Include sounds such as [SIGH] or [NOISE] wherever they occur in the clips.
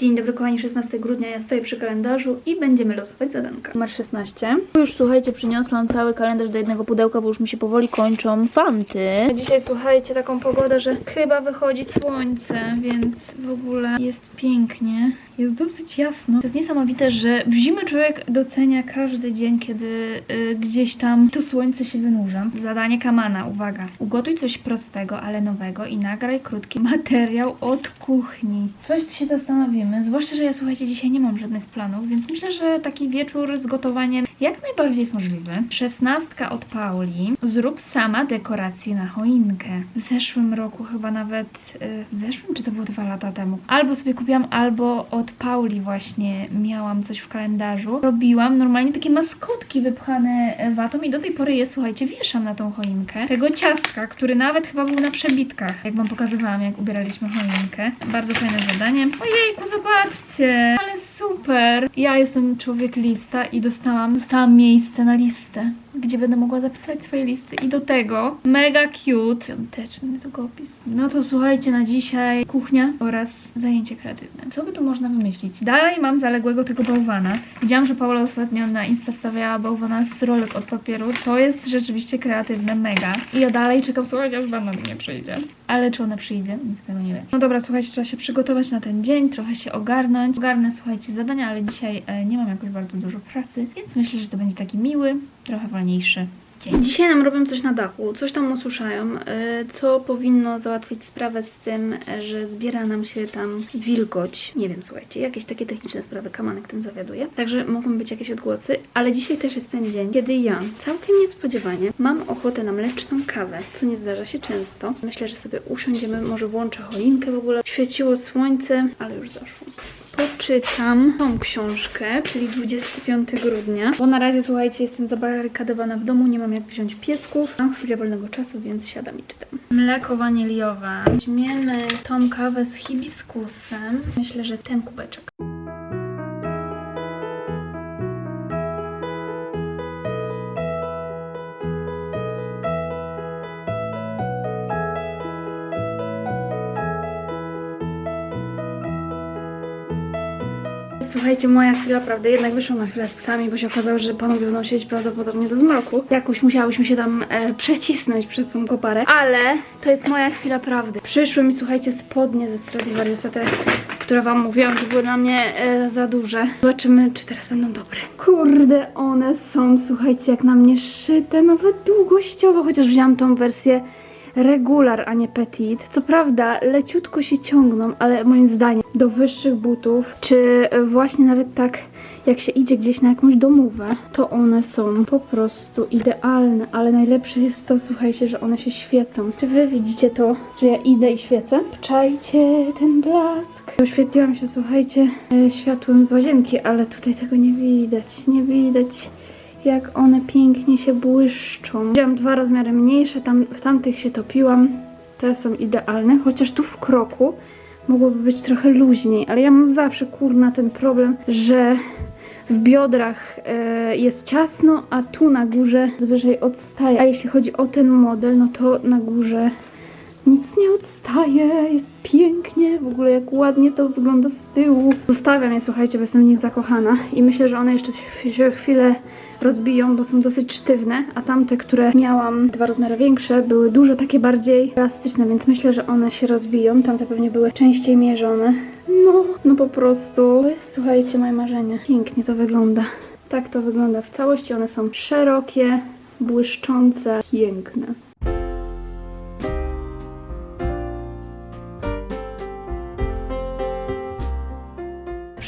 Dzień dobry kochani, 16 grudnia, ja stoję przy kalendarzu i będziemy losować zadanka. Numer 16. Już słuchajcie, przyniosłam cały kalendarz do jednego pudełka, bo już mi się powoli kończą fanty. Dzisiaj słuchajcie, taką pogodę, że chyba wychodzi słońce, więc w ogóle jest pięknie. Jest dosyć jasno. To jest niesamowite, że w zimę człowiek docenia każdy dzień, kiedy y, gdzieś tam to słońce się wynurza. Zadanie Kamana, uwaga. Ugotuj coś prostego, ale nowego i nagraj krótki materiał od kuchni. Coś się zastanowimy, zwłaszcza, że ja słuchajcie, dzisiaj nie mam żadnych planów, więc myślę, że taki wieczór z gotowaniem jak najbardziej jest możliwy. Szesnastka od Pauli. Zrób sama dekorację na choinkę. W zeszłym roku chyba nawet, y, w zeszłym czy to było dwa lata temu, albo sobie kupiłam, albo od Pauli właśnie miałam coś w kalendarzu. Robiłam normalnie takie maskotki wypchane watą i do tej pory je, słuchajcie, wieszam na tą choinkę. Tego ciastka, który nawet chyba był na przebitkach, jak wam pokazywałam, jak ubieraliśmy choinkę. Bardzo fajne zadanie. Ojejku, zobaczcie! Ale super! Ja jestem człowiek lista i dostałam, dostałam miejsce na listę, gdzie będę mogła zapisać swoje listy. I do tego mega cute świąteczny długopis. No to słuchajcie, na dzisiaj kuchnia oraz zajęcie kreatywne. Co by tu można wymyślić? Dalej mam zaległego tego bałwana. Widziałam, że Paula ostatnio na Insta wstawiała bałwana z rolek od papieru. To jest rzeczywiście kreatywne, mega. I ja dalej czekam, słuchajcie, aż Banna mi nie przyjdzie. Ale czy ona przyjdzie? Nikt tego nie wie. No dobra, słuchajcie, trzeba się przygotować na ten dzień, trochę się ogarnąć. Ogarnę, słuchajcie, zadania, ale dzisiaj e, nie mam jakoś bardzo dużo pracy, więc myślę, że to będzie taki miły, trochę wolniejszy dzień. Dzisiaj nam robią coś na dachu, coś tam usłyszają, e, co powinno załatwić sprawę z tym, że zbiera nam się tam wilgoć. Nie wiem, słuchajcie, jakieś takie techniczne sprawy, Kamanek tym zawiaduje. Także mogą być jakieś odgłosy, ale dzisiaj też jest ten dzień, kiedy ja całkiem niespodziewanie mam ochotę na mleczną kawę, co nie zdarza się często. Myślę, że sobie usiądziemy, może włączę choinkę w ogóle. Świeciło słońce, ale już zaszło poczytam tą książkę, czyli 25 grudnia, bo na razie, słuchajcie, jestem zabarykadowana w domu, nie mam jak wziąć piesków. Mam chwilę wolnego czasu, więc siadam i czytam. Mleko waniliowe. Weźmiemy tą kawę z hibiskusem. Myślę, że ten kubeczek. Słuchajcie, moja chwila prawdy, jednak wyszłam na chwilę z psami, bo się okazało, że panowie będą siedzieć prawdopodobnie do zmroku. Jakoś musiałyśmy się tam e, przecisnąć przez tą koparę, ale to jest moja chwila prawdy. Przyszły mi, słuchajcie, spodnie ze Stradivariusa, te, które wam mówiłam, że były dla mnie e, za duże. Zobaczymy, czy teraz będą dobre. Kurde, one są, słuchajcie, jak na mnie szyte, nawet długościowo, chociaż wziąłam tą wersję regular, a nie petit. Co prawda, leciutko się ciągną, ale moim zdaniem do wyższych butów, czy właśnie nawet tak jak się idzie gdzieś na jakąś domówę, to one są po prostu idealne, ale najlepsze jest to, słuchajcie, że one się świecą. Czy wy widzicie to, że ja idę i świecę? Czajcie ten blask. Oświetliłam się, słuchajcie, e, światłem z łazienki, ale tutaj tego nie widać, nie widać jak one pięknie się błyszczą. Wziąłam dwa rozmiary mniejsze, tam, w tamtych się topiłam. Te są idealne, chociaż tu w kroku mogłoby być trochę luźniej, ale ja mam zawsze kurna ten problem, że w biodrach e, jest ciasno, a tu na górze wyżej odstaje. A jeśli chodzi o ten model, no to na górze nic nie odstaje, jest pięknie, w ogóle jak ładnie to wygląda z tyłu. Zostawiam je, słuchajcie, bo jestem w nich zakochana i myślę, że one jeszcze się chwilę rozbiją, bo są dosyć sztywne, a tamte, które miałam dwa rozmiary większe, były dużo takie bardziej elastyczne, więc myślę, że one się rozbiją. Tamte pewnie były częściej mierzone. No, no po prostu. To jest, słuchajcie, moje marzenie. Pięknie to wygląda. Tak to wygląda w całości. One są szerokie, błyszczące, piękne.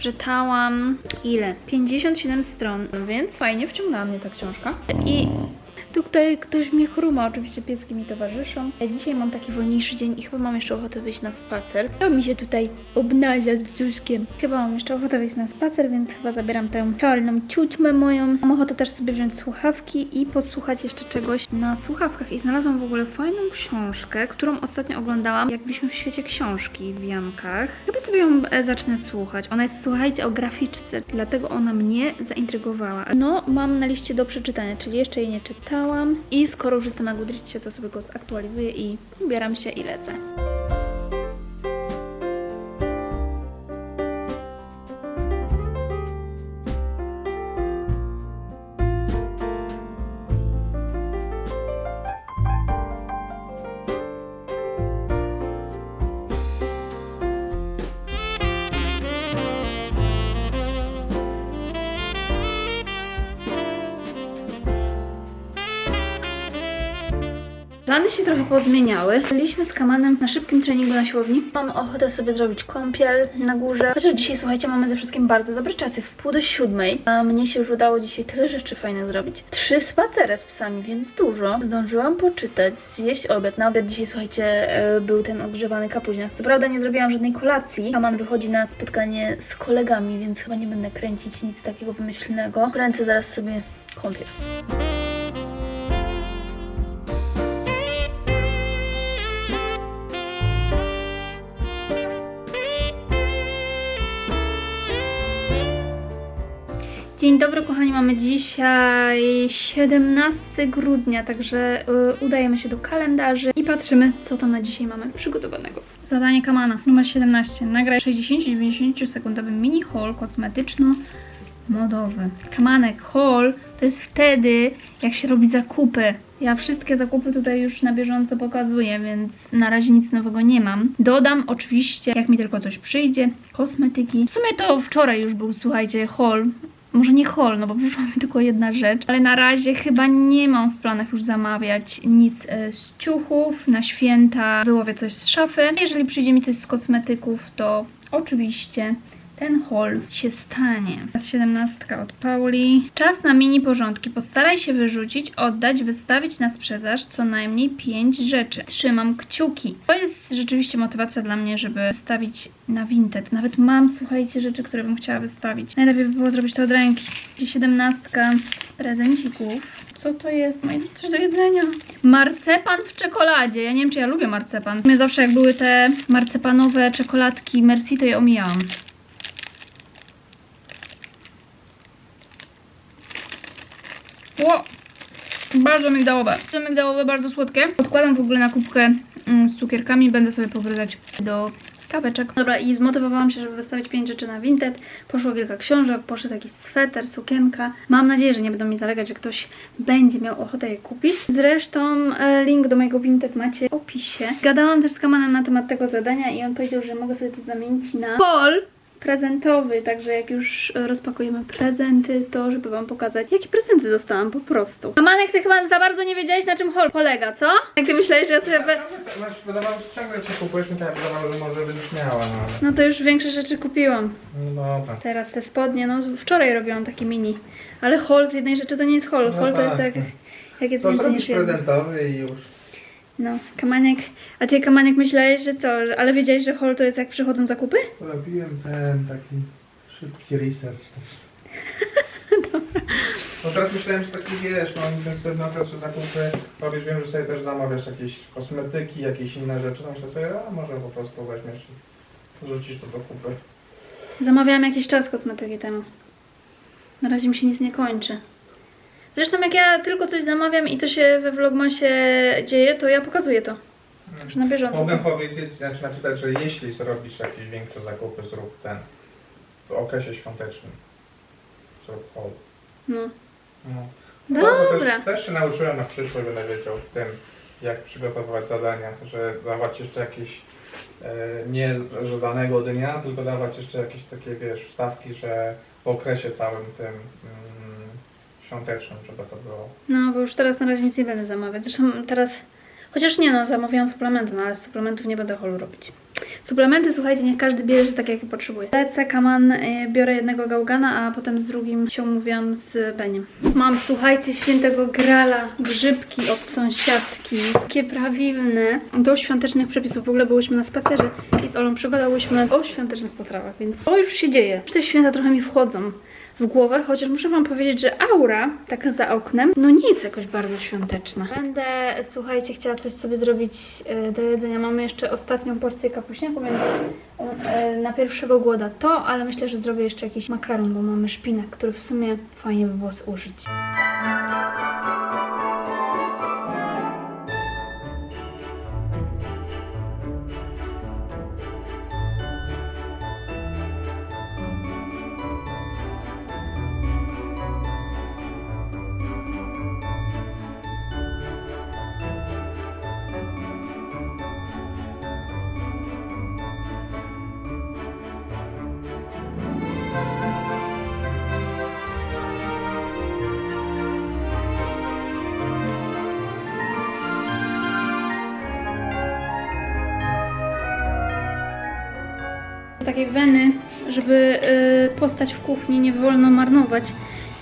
Przeczytałam ile? 57 stron, więc fajnie wciągnęła mnie ta książka. I tutaj ktoś mnie chruma, oczywiście pieski mi towarzyszą. Dzisiaj mam taki wolniejszy dzień i chyba mam jeszcze ochotę wyjść na spacer. To mi się tutaj obnawia z brzuszkiem. Chyba mam jeszcze ochotę wyjść na spacer, więc chyba zabieram tę czarną ciućmę moją. Mam ochotę też sobie wziąć słuchawki i posłuchać jeszcze czegoś na słuchawkach. I znalazłam w ogóle fajną książkę, którą ostatnio oglądałam, jakbyśmy w świecie książki w Jankach. Chyba sobie ją e, zacznę słuchać. Ona jest, słuchajcie, o graficzce, dlatego ona mnie zaintrygowała. No, mam na liście do przeczytania, czyli jeszcze jej nie czytałam. I skoro już jestem na Goodreadsie, to sobie go zaktualizuję i ubieram się i lecę. Się trochę pozmieniały. Byliśmy z Kamanem na szybkim treningu na siłowni. Mam ochotę sobie zrobić kąpiel na górze. Chociaż dzisiaj, słuchajcie, mamy ze wszystkim bardzo dobry czas. Jest w pół do siódmej. A mnie się już udało dzisiaj tyle rzeczy fajnych zrobić. Trzy spacery z psami, więc dużo. Zdążyłam poczytać, zjeść obiad. Na obiad dzisiaj, słuchajcie, e, był ten odgrzewany kapuźniak. Co prawda nie zrobiłam żadnej kolacji. Kaman wychodzi na spotkanie z kolegami, więc chyba nie będę kręcić nic takiego wymyślnego. Kręcę zaraz sobie kąpiel. Dzień dobry kochani, mamy dzisiaj 17 grudnia, także y, udajemy się do kalendarzy i patrzymy, co tam na dzisiaj mamy przygotowanego. Zadanie Kamana numer 17. Nagraj 60-90 sekundowy mini haul kosmetyczno-modowy. Kamanek haul to jest wtedy, jak się robi zakupy. Ja wszystkie zakupy tutaj już na bieżąco pokazuję, więc na razie nic nowego nie mam. Dodam oczywiście, jak mi tylko coś przyjdzie, kosmetyki. W sumie to wczoraj już był, słuchajcie, haul może nie haul, no bo przyszła mi tylko jedna rzecz, ale na razie chyba nie mam w planach już zamawiać nic e, z ciuchów. Na święta wyłowię coś z szafy. Jeżeli przyjdzie mi coś z kosmetyków, to oczywiście ten haul się stanie. Teraz 17 od Pauli. Czas na mini porządki. Postaraj się wyrzucić, oddać, wystawić na sprzedaż co najmniej 5 rzeczy. Trzymam kciuki. To jest rzeczywiście motywacja dla mnie, żeby stawić na Vinted. Nawet mam, słuchajcie, rzeczy, które bym chciała wystawić. Najlepiej by było zrobić to od ręki. 17 z prezencików. Co to jest? Moje coś do jedzenia. Marcepan w czekoladzie. Ja nie wiem, czy ja lubię marcepan. Mnie zawsze jak były te marcepanowe czekoladki Merci, to je omijałam. Ło! Bardzo migdałowe. Bardzo migdałowe, bardzo słodkie. Odkładam w ogóle na kubkę mm, z cukierkami. Będę sobie powryzać do kaweczek. Dobra, i zmotywowałam się, żeby wystawić 5 rzeczy na Vinted. Poszło kilka książek, poszedł taki sweter, sukienka. Mam nadzieję, że nie będą mi zalegać, że ktoś będzie miał ochotę je kupić. Zresztą e, link do mojego Vinted macie w opisie. Gadałam też z Kamanem na temat tego zadania i on powiedział, że mogę sobie to zamienić na haul prezentowy, także jak już rozpakujemy prezenty, to żeby wam pokazać, jakie prezenty dostałam po prostu. A Manek, ty chyba za bardzo nie wiedziałeś, na czym haul polega, co? Jak ty myślałeś, że ja sobie... We... Wydawało się ciągle co kupujesz mi tak wydawało, że może będziesz miała, no ale... No to już większe rzeczy kupiłam. No dobra. Teraz te spodnie, no wczoraj robiłam taki mini. Ale haul z jednej rzeczy to nie jest haul. No Haul to jest tak. jak, jak jest To więcej niż jedno. prezentowy i już. No, Kamaniek. A ty Kamaniek myślałeś, że co? Ale wiedziałeś, że haul to jest jak przychodzą zakupy? Robiłem ten taki szybki research też. [LAUGHS] No teraz myślałem, że taki wiesz, no intensywny okres, że zakupy robisz, wiem, że sobie też zamawiasz jakieś kosmetyki, jakieś inne rzeczy, to myślę sobie, a może po prostu weźmiesz i rzucisz to do kupy. Zamawiałam jakiś czas kosmetyki temu. Na razie mi się nic nie kończy. Zresztą jak ja tylko coś zamawiam i to się we vlogmasie dzieje, to ja pokazuję to. Że na bieżąco. Mogę powiedzieć, znaczy napisać, że jeśli zrobisz jakieś większe zakupy, zrób ten w okresie świątecznym. Zrób haul. No. No. No, Dobra. Też, też się nauczyłem na przyszłość, będę wiedział w tym, jak przygotowywać zadania, że dawać jeszcze jakieś e, nie że danego dnia, tylko dawać jeszcze jakieś takie, wiesz, wstawki, że w okresie całym tym mm, świątecznym, żeby to było. No, bo już teraz na razie nic nie będę zamawiać. Zresztą teraz, chociaż nie no, zamawiałam suplementy, no ale z suplementów nie będę holu robić. Suplementy, słuchajcie, niech każdy bierze tak, jak potrzebuje. Lecę, kaman, y, biorę jednego gałgana, a potem z drugim się umówiłam z Beniem. Mam, słuchajcie, świętego grala, grzybki od sąsiadki. Takie prawilne. Do świątecznych przepisów. W ogóle byłyśmy na spacerze i z Olą przygadałyśmy o świątecznych potrawach, więc to już się dzieje. Już te święta trochę mi wchodzą w głowę, chociaż muszę Wam powiedzieć, że aura, taka za oknem, no nie jest jakoś bardzo świąteczna. Będę, słuchajcie, chciała coś sobie zrobić e, do jedzenia. Mamy jeszcze ostatnią porcję kapuśniaku, więc e, na pierwszego głoda to, ale myślę, że zrobię jeszcze jakiś makaron, bo mamy szpinak, który w sumie fajnie by było zużyć. Takiej weny, żeby y, postać w kuchni nie wolno marnować.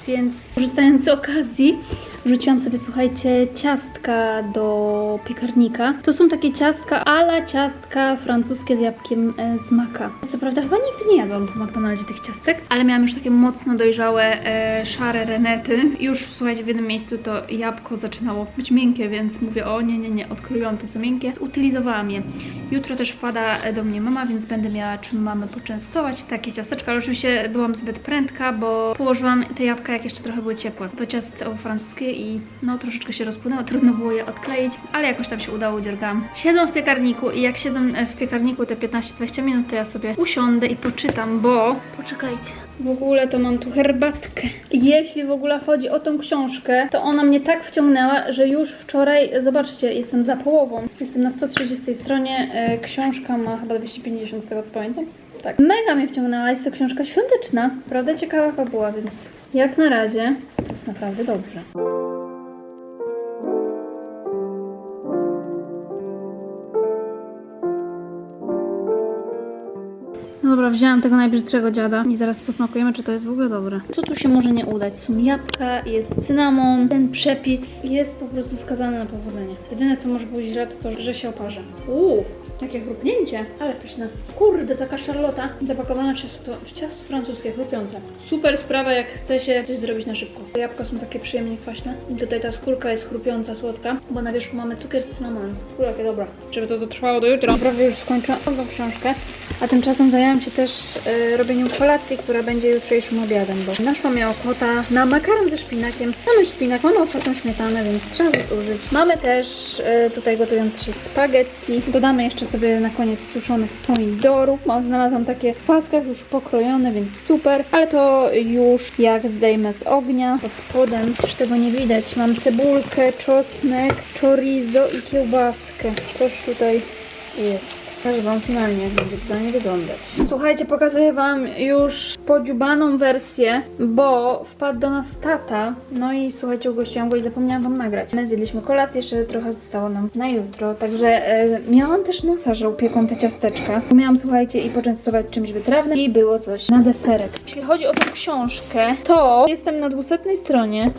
Więc korzystając z okazji, wrzuciłam sobie, słuchajcie, ciastka do piekarnika. To są takie ciastka ala ciastka francuskie z jabłkiem e, z maka. Co prawda chyba nigdy nie jadłam w McDonaldzie tych ciastek, ale miałam już takie mocno dojrzałe, e, szare renety. Już, słuchajcie, w jednym miejscu to jabłko zaczynało być miękkie, więc mówię, o nie, nie, nie, odkryłam to co miękkie. Utylizowałam je. Jutro też wpada do mnie mama, więc będę miała czym mamę poczęstować. Takie ciasteczka, ale oczywiście byłam zbyt prędka, bo położyłam te jabłka, jak jeszcze trochę były ciepłe. To ciasto francuskie i no troszeczkę się rozpłynęło, trudno było je odkleić, ale jakoś tam się udało, udziergałam. Siedzą w piekarniku i jak siedzą e, w piekarniku te 15-20 minut, to ja sobie usiądę i poczytam, bo... Poczekajcie. W ogóle to mam tu herbatkę. Jeśli w ogóle chodzi o tą książkę, to ona mnie tak wciągnęła, że już wczoraj, zobaczcie, jestem za połową. Jestem na 130 stronie, e, książka ma chyba 250 z tego co pamiętam. Tak. Mega mnie wciągnęła, jest to książka świąteczna. Prawda ciekawa fabuła, więc jak na razie jest naprawdę dobrze. No dobra, wzięłam tego najbrzydszego dziada i zaraz posmakujemy, czy to jest w ogóle dobre. Co tu się może nie udać? Są jabłka, jest cynamon. Ten przepis jest po prostu skazany na powodzenie. Jedyne, co może być źle, to to, że się oparzy. Uuu, jakie chrupnięcie, ale pyszne. Kurde, taka szarlota zapakowana w ciasto, w ciasto francuskie, chrupiące. Super sprawa, jak chce się coś zrobić na szybko. Jabłka są takie przyjemnie kwaśne. I tutaj ta skórka jest chrupiąca, słodka, bo na wierzchu mamy cukier z cynamonem. Kurde, jakie dobra. Żeby to dotrwało do jutra. Prawie już skończyłam tą książkę. A tymczasem zajęłam się też e, robieniem kolacji, która będzie jutrzejszym obiadem, bo naszła mnie ochota na makaron ze szpinakiem. Mamy szpinak, mamy otwartą śmietanę, więc trzeba go zużyć. Mamy też e, tutaj gotujące się spaghetti. Dodamy jeszcze sobie na koniec suszonych pomidorów. Mam, znalazłam takie w paskach już pokrojone, więc super. Ale to już jak zdejmę z ognia pod spodem. Już tego nie widać. Mam cebulkę, czosnek, chorizo i kiełbaskę. Coś tutaj jest. Pokażę Wam finalnie, jak będzie to danie wyglądać. Słuchajcie, pokazuję Wam już podziubaną wersję, bo wpadł do nas tata. No i słuchajcie, ugościłam go i zapomniałam Wam nagrać. My zjedliśmy kolację, jeszcze trochę zostało nam na jutro. Także e, miałam też nosa, że upieką te ciasteczka. Miałam, słuchajcie, i poczęstować czymś wytrawnym i było coś na deserek. Jeśli chodzi o tą książkę, to jestem na 200 stronie.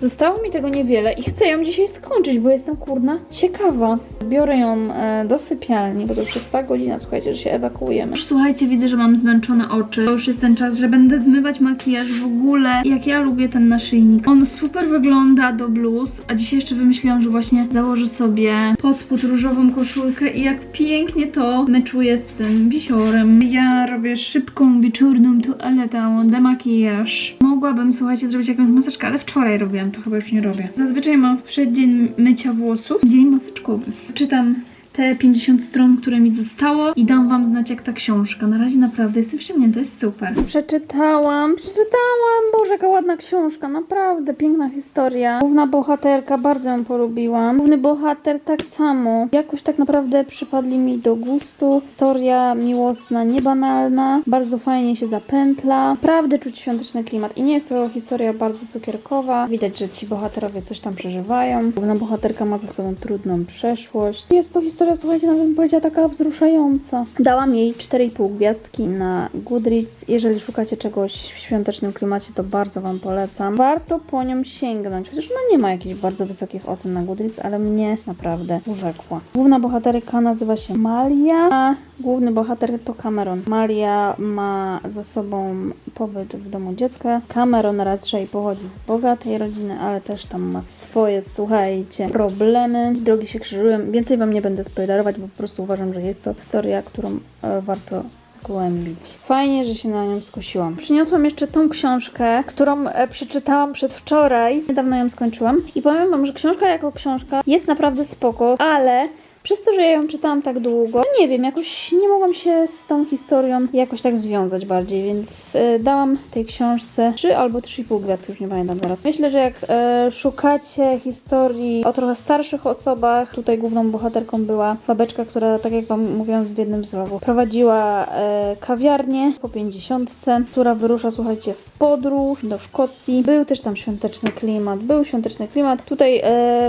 Zostało mi tego niewiele i chcę ją dzisiaj skończyć, bo jestem kurna ciekawa. Biorę ją e, do sypialni, bo to już jest ta godzina, słuchajcie, że się ewakuujemy. Już słuchajcie, widzę, że mam zmęczone oczy. To już jest ten czas, że będę zmywać makijaż w ogóle. Jak ja lubię ten naszyjnik. On super wygląda do bluz, a dzisiaj jeszcze wymyśliłam, że właśnie założę sobie pod spód różową koszulkę i jak pięknie to meczuję z tym wisiorem. Ja robię szybką, wieczorną toaletę, demakijaż. Mogłabym, słuchajcie, zrobić jakąś maseczkę, ale wczoraj robiłam, to chyba już nie robię. Zazwyczaj mam w przeddzień mycia włosów, dzień maseczkowy. Czytam te 50 stron, które mi zostało i dam wam znać jak ta książka. Na razie naprawdę jestem wściągnięta, jest super. Przeczytałam, przeczytałam, Boże, jaka ładna książka, naprawdę piękna historia. Główna bohaterka, bardzo ją polubiłam. Główny bohater tak samo. Jakoś tak naprawdę przypadli mi do gustu. Historia miłosna, niebanalna, bardzo fajnie się zapętla. Naprawdę czuć świąteczny klimat i nie jest to historia bardzo cukierkowa. Widać, że ci bohaterowie coś tam przeżywają. Główna bohaterka ma ze sobą trudną przeszłość. Jest to historia, słuchajcie, nawet bym powiedziała taka wzruszająca. Dałam jej 4,5 gwiazdki na Goodreads. Jeżeli szukacie czegoś w świątecznym klimacie, to bardzo Wam polecam. Warto po nią sięgnąć, chociaż ona nie ma jakichś bardzo wysokich ocen na Goodreads, ale mnie naprawdę urzekła. Główna bohaterka nazywa się Malia, a główny bohater to Cameron. Malia ma za sobą pobyt w domu dziecka. Cameron raczej pochodzi z bogatej rodziny, ale też tam ma swoje, słuchajcie, problemy. Drogi się krzyżują. Więcej Wam nie będę spoilerować, bo po prostu uważam, że jest to historia, którą e, warto zgłębić. Fajnie, że się na nią skusiłam. Przyniosłam jeszcze tą książkę, którą e, przeczytałam przedwczoraj. Niedawno ją skończyłam. I powiem Wam, że książka jako książka jest naprawdę spoko, ale przez to, że ja ją czytałam tak długo, nie wiem, jakoś nie mogłam się z tą historią jakoś tak związać bardziej, więc e, dałam tej książce 3 albo 3,5 gwiazdki, już nie pamiętam teraz. Myślę, że jak e, szukacie historii o trochę starszych osobach, tutaj główną bohaterką była babeczka, która, tak jak Wam mówiłam w jednym z vlogów, prowadziła e, kawiarnię po 50, która wyrusza, słuchajcie, w podróż do Szkocji. Był też tam świąteczny klimat, był świąteczny klimat. Tutaj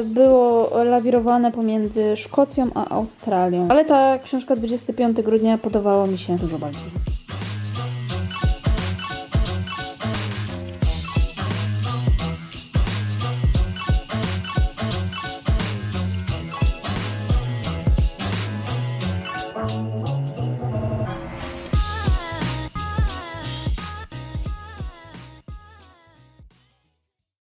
było lawirowane pomiędzy Szkocją a Australią. Ale ta książka 25 grudnia podobała mi się dużo bardziej.